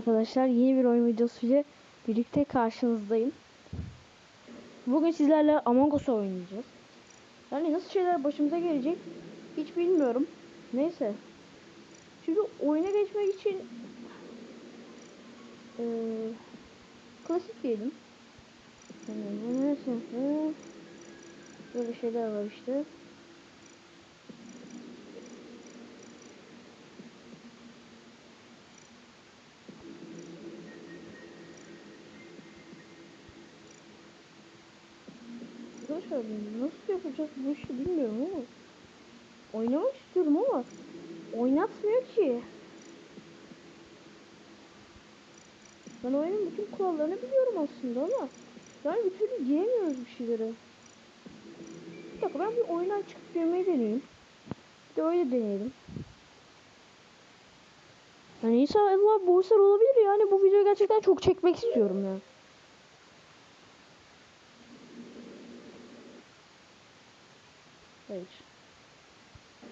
Arkadaşlar yeni bir oyun videosuyla birlikte karşınızdayım. Bugün sizlerle Among Us oynayacağız. Yani nasıl şeyler başımıza gelecek hiç bilmiyorum. Neyse. Şimdi oyuna geçmek için eee klasik diyelim. Neyse. Böyle şeyler var işte. Arkadaşlar nasıl yapacağız bu işi bilmiyorum ama oynamak istiyorum ama oynatmıyor ki. Ben oyunun bütün kurallarını biliyorum aslında ama yani bir türlü giremiyoruz bir şeylere. Bir dakika ben bir oyundan çıkıp girmeyi deneyeyim. Bir de öyle deneyelim. Yani inşallah bu olabilir yani bu videoyu gerçekten çok çekmek istiyorum ya. Hayır.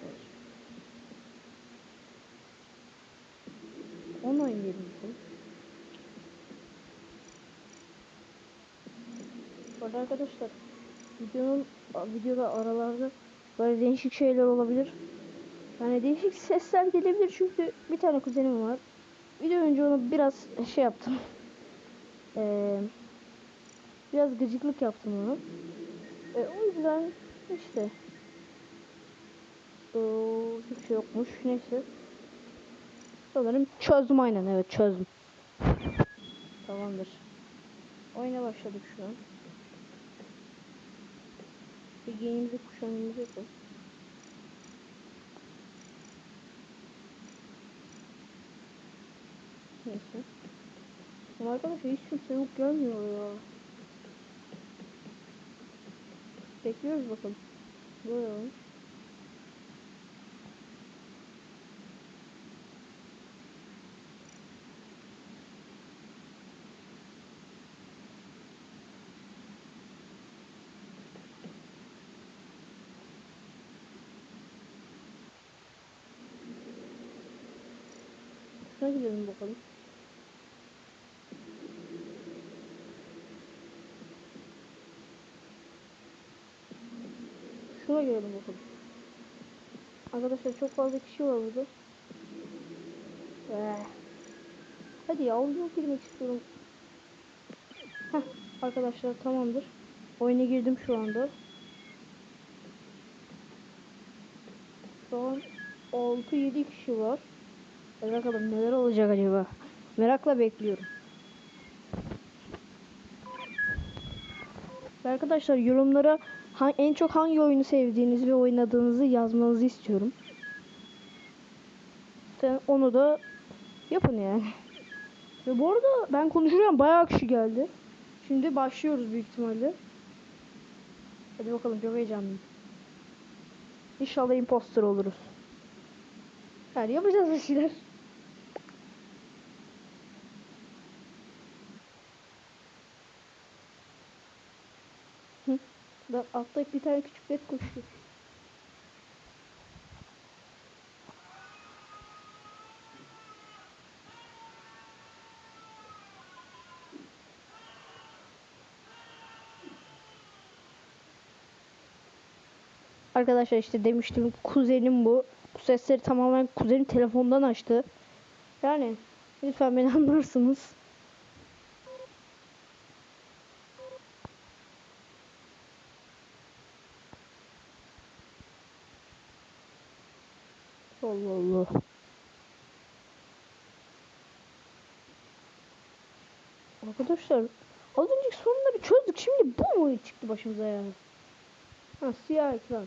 Hayır. Online diyelim bakalım. Bu arada arkadaşlar videonun videoda aralarda böyle değişik şeyler olabilir. Yani değişik sesler gelebilir çünkü bir tane kuzenim var. Video önce onu biraz şey yaptım. Ee, biraz gıcıklık yaptım onu. E, o yüzden işte Oo, hiçbir şey yokmuş. Neyse. Sanırım çözdüm aynen. Evet çözdüm. Tamamdır. Oyuna başladık şu an. Bir giyimimizi kuşamımızı yapalım. Neyse. Ama arkadaşlar hiç kimse yok gelmiyor ya. Bekliyoruz bakalım. Böyle. Şuna gidelim bakalım. Şuna girelim bakalım. Arkadaşlar çok fazla kişi var burada. Ee, hadi ya oyuna girmek istiyorum. Heh, arkadaşlar tamamdır. Oyuna girdim şu anda. Şu an 6-7 kişi var. Bakalım neler olacak acaba. Merakla bekliyorum. Arkadaşlar yorumlara en çok hangi oyunu sevdiğinizi ve oynadığınızı yazmanızı istiyorum. Onu da yapın yani. Ve bu arada ben konuşurken bayağı kişi geldi. Şimdi başlıyoruz büyük ihtimalle. Hadi bakalım çok heyecanlıyım. İnşallah imposter oluruz. Yani yapacağız bir şeyler. Bak altta bir tane küçük bet koşuyor. Arkadaşlar işte demiştim kuzenim bu. Bu sesleri tamamen kuzenim telefondan açtı. Yani lütfen beni anlarsınız. Allah Allah. Arkadaşlar az önceki sorunları çözdük. Şimdi bu mu çıktı başımıza yani? Ha siyah ekran.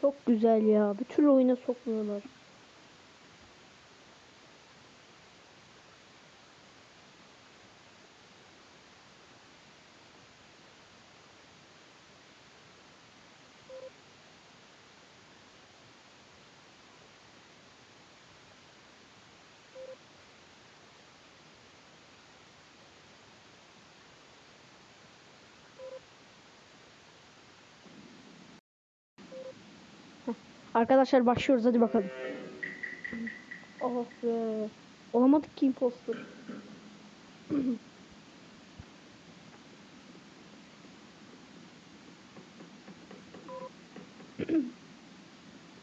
Çok güzel ya. Bir türlü oyuna sokmuyorlar. Arkadaşlar başlıyoruz hadi bakalım. Oh be. Olamadık ki imposter.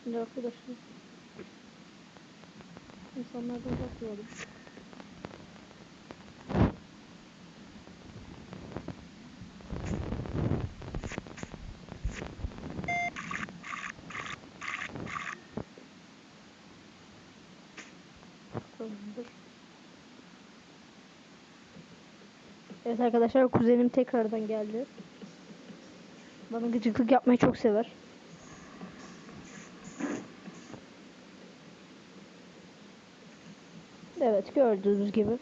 Şimdi arkadaşlar. İnsanlardan bakmıyorum. Tamamdır. Evet arkadaşlar kuzenim tekrardan geldi. Bana gıcıklık yapmayı çok sever. Evet gördüğünüz gibi.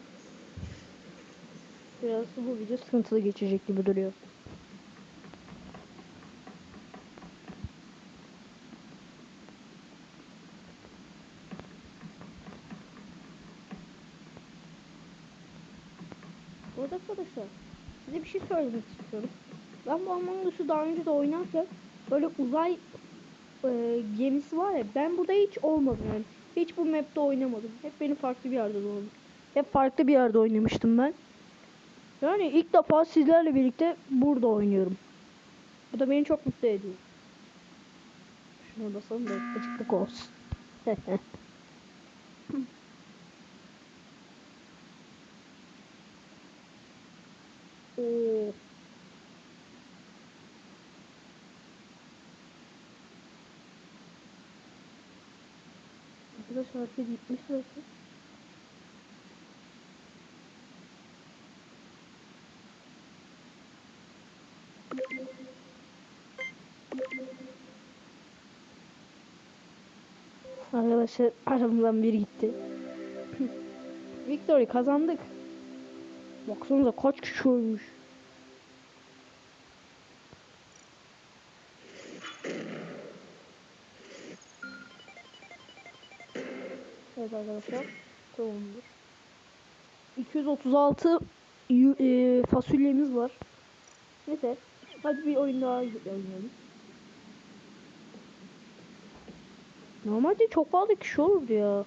Biraz bu video sıkıntılı geçecek gibi duruyor. Bu arada arkadaşlar size bir şey söylemek istiyorum. Ben bu Among Us'u daha önce de oynarken böyle uzay e, gemisi var ya ben burada hiç olmadım yani. Hiç bu map'te oynamadım. Hep beni farklı bir yerde doğdum. Hep farklı bir yerde oynamıştım ben. Yani ilk defa sizlerle birlikte burada oynuyorum. Bu da beni çok mutlu ediyor. Şuna basalım da açıklık olsun. Oo. Arkadaşlar hareket gitmiş zaten. Arkadaşlar aramızdan biri gitti. Victory kazandık. Baksanıza kaç kişi ölmüş. Evet arkadaşlar. Tamamdır. 236 yu- e, fasulyemiz var. Neyse. Hadi bir oyun daha oynayalım. Normalde çok fazla kişi olurdu ya.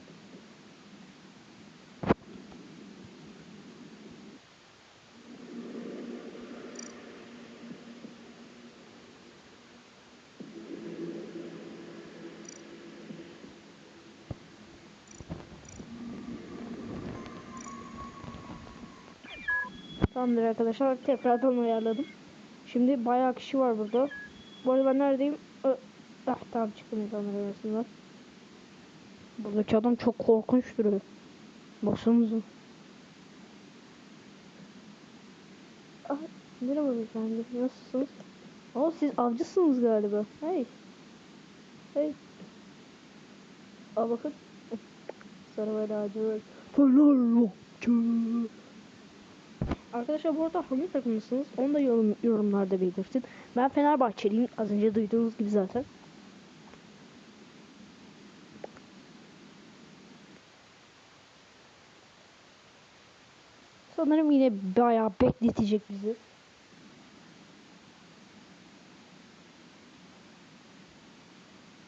Tamamdır arkadaşlar tekrardan ayarladım. Şimdi bayağı kişi var burada. Bu arada ben neredeyim? Ö- Ah tamam çıktım insanlar arasından. Buradaki adam çok korkunç duruyor. Baksanıza. Ah, merhaba beyefendi. Nasılsınız? Aa siz avcısınız galiba. Hey. Hey. Aa bakın. Sarı böyle ağacı var. Arkadaşlar bu arada hangi takımlısınız? Onu da yorum, yorumlarda belirtin. Ben Fenerbahçeliyim. Az önce duyduğunuz gibi zaten. Sanırım yine bayağı bekletecek bizi.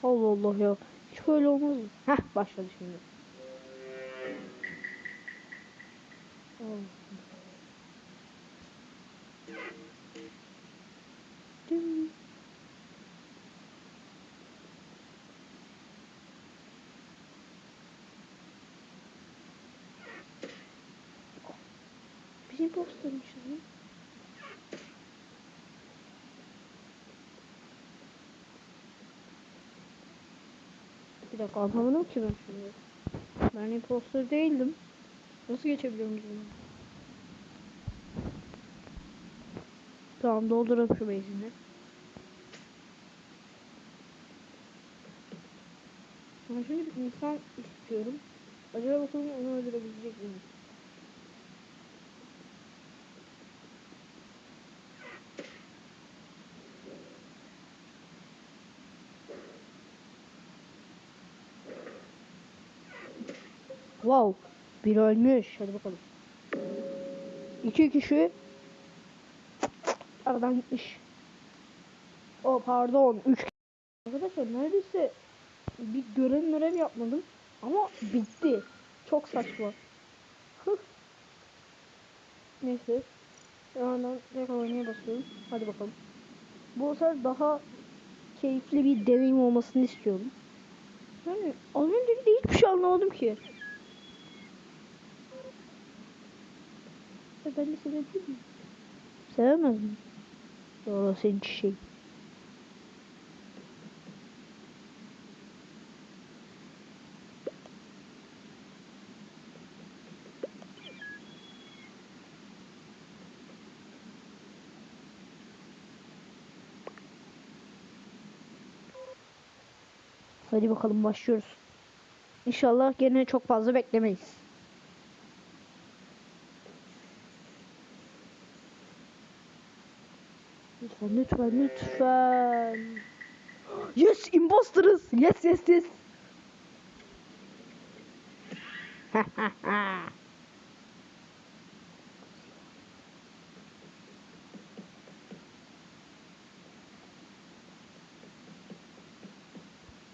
Allah Allah ya. Hiç böyle olmaz mı? Heh başladı şimdi. Allah. Ding. Bizim postermiş lan. Bir dakika anlamadım ki ben şimdi. Ben imposter değildim. Nasıl geçebiliyorum bunu? Tamam dolduralım şu bezini. Ben şimdi bir insan istiyorum. Acaba bakalım onu öldürebilecek miyim? Wow. Bir ölmüş. Hadi bakalım. İki kişi aradan gitmiş. O pardon. Üç Arkadaşlar neredeyse bir görev görev yapmadım. Ama bitti. Çok saçma. Neyse. Hemen tekrar oynaya basıyorum. Hadi bakalım. Bu sefer daha keyifli bir deneyim olmasını istiyorum. Yani az önceki de hiçbir şey anlamadım ki. Ya ben de sevebilir miyim? O senin şey. Hadi bakalım başlıyoruz. İnşallah gene çok fazla beklemeyiz. Lütfen lütfen lütfen. Yes imposterız. Yes yes yes.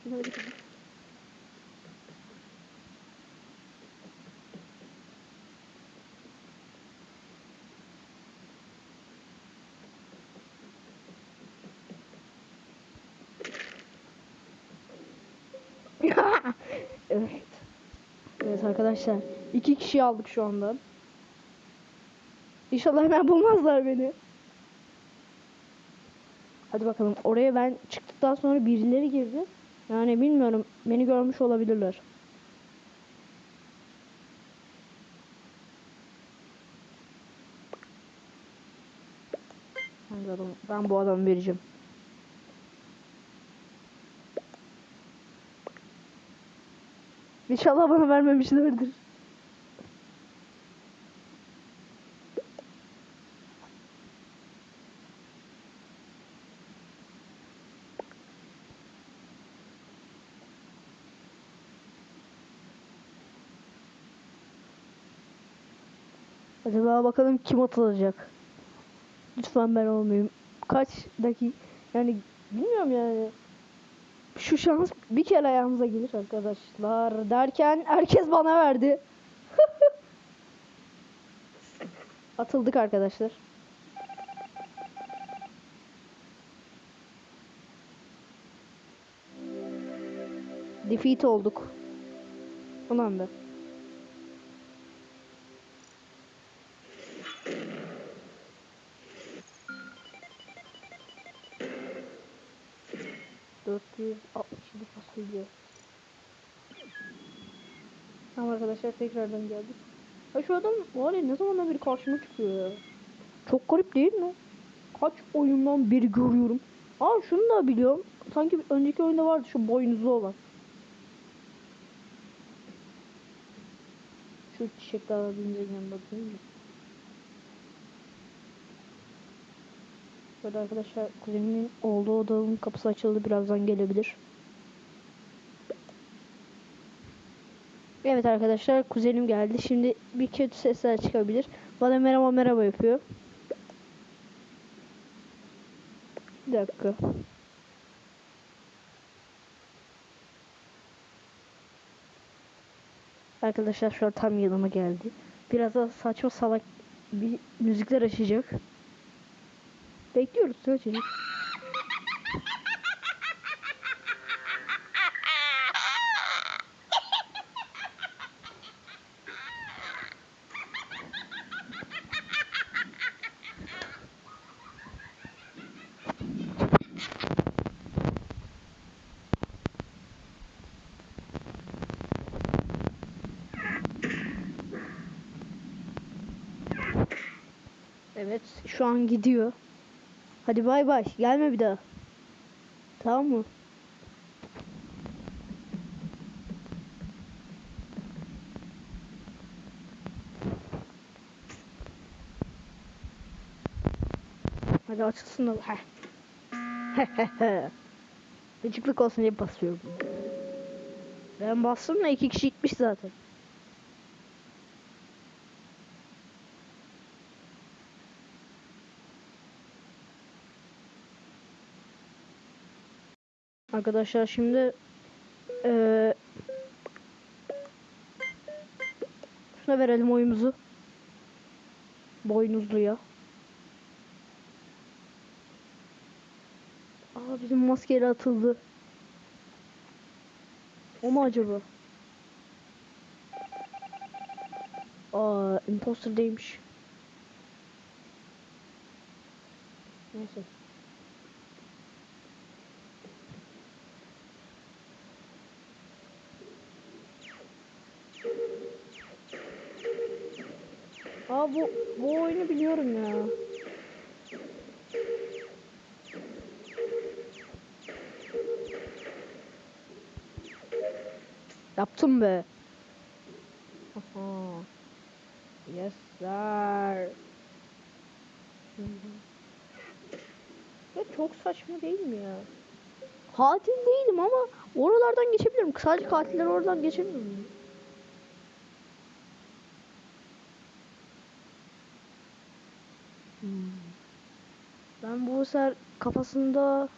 Hadi bakalım. Evet. Evet arkadaşlar. iki kişi aldık şu anda. İnşallah hemen bulmazlar beni. Hadi bakalım. Oraya ben çıktıktan sonra birileri girdi. Yani bilmiyorum. Beni görmüş olabilirler. Ben bu adamı vereceğim. İnşallah bana vermemişlerdir. Acaba bakalım kim atılacak. Lütfen ben olmayayım. Kaç dakika yani bilmiyorum yani. Şu şans bir kere ayağımıza gelir arkadaşlar derken herkes bana verdi. Atıldık arkadaşlar. Defeat olduk. Ulan da. 267 fasulye. Tamam arkadaşlar tekrardan geldik. Ya şu adam var ya ne zamandan beri karşıma çıkıyor ya. Çok garip değil mi? Kaç oyundan beri görüyorum. Aa şunu da biliyorum. Sanki önceki oyunda vardı şu boynuzlu olan. Şu çiçekler birbirine bakayım mı? Böyle arkadaşlar kuzenimin olduğu odanın kapısı açıldı. Birazdan gelebilir. Evet arkadaşlar kuzenim geldi. Şimdi bir kötü sesler çıkabilir. Bana merhaba merhaba yapıyor. Bir dakika. Arkadaşlar şu an tam yanıma geldi. Biraz da saçma salak bir müzikler açacak. Bekliyoruz ya çocuk. Evet şu an gidiyor. Hadi bay bay. Gelme bir daha. Tamam mı? Hadi açılsın da. Heh. Gıcıklık olsun diye basıyorum. Ben bastım da iki kişi gitmiş zaten. Arkadaşlar şimdi Ee, şuna verelim oyumuzu. Boynuzluya. Aa bizim maskeyle atıldı. O mu acaba? Aa imposter değilmiş. Neyse. Aa bu bu oyunu biliyorum ya. Yaptım be. Aha. Yes sir. Ya çok saçma değil mi ya? Katil değilim ama oralardan geçebilirim. Sadece katiller oradan geçemiyor mu? Hmm. Ben bu sefer kafasında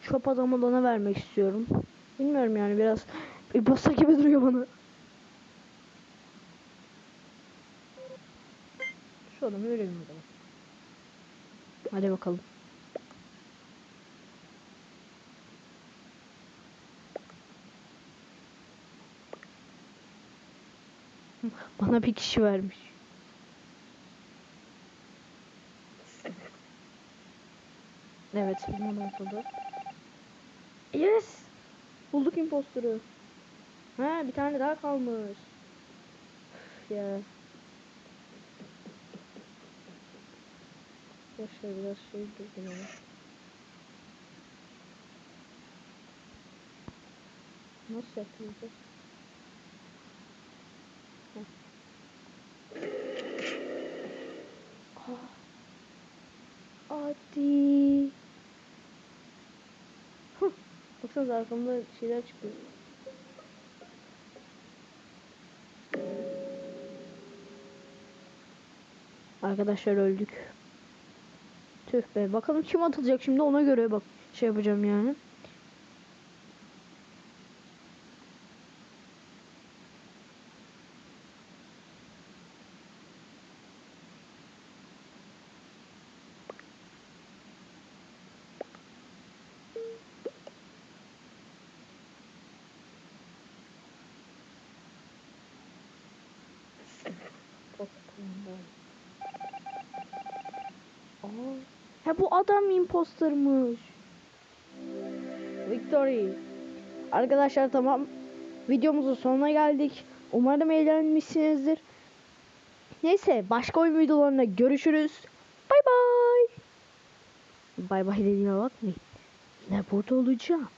çöp adamı olana vermek istiyorum. Bilmiyorum yani biraz imposter gibi duruyor bana. Şu adamı verelim o. Hadi bakalım. Bana bir kişi vermiş. Evet, adam atıldı. Yes! Bulduk imposter'ı. Ha, bir tane daha kalmış. Üf ya. Boşver biraz şey durdum ama. Nasıl yapılacak? Hadi. Baksanıza arkamda şeyler çıkıyor. Arkadaşlar öldük. Tüh be. Bakalım kim atılacak şimdi ona göre bak şey yapacağım yani. Aa, he bu adam impostermış. Victory. Arkadaşlar tamam. Videomuzun sonuna geldik. Umarım eğlenmişsinizdir. Neyse başka oyun videolarında görüşürüz. Bay bay. Bay bay dediğime bakmayın. Ne burada olacağım.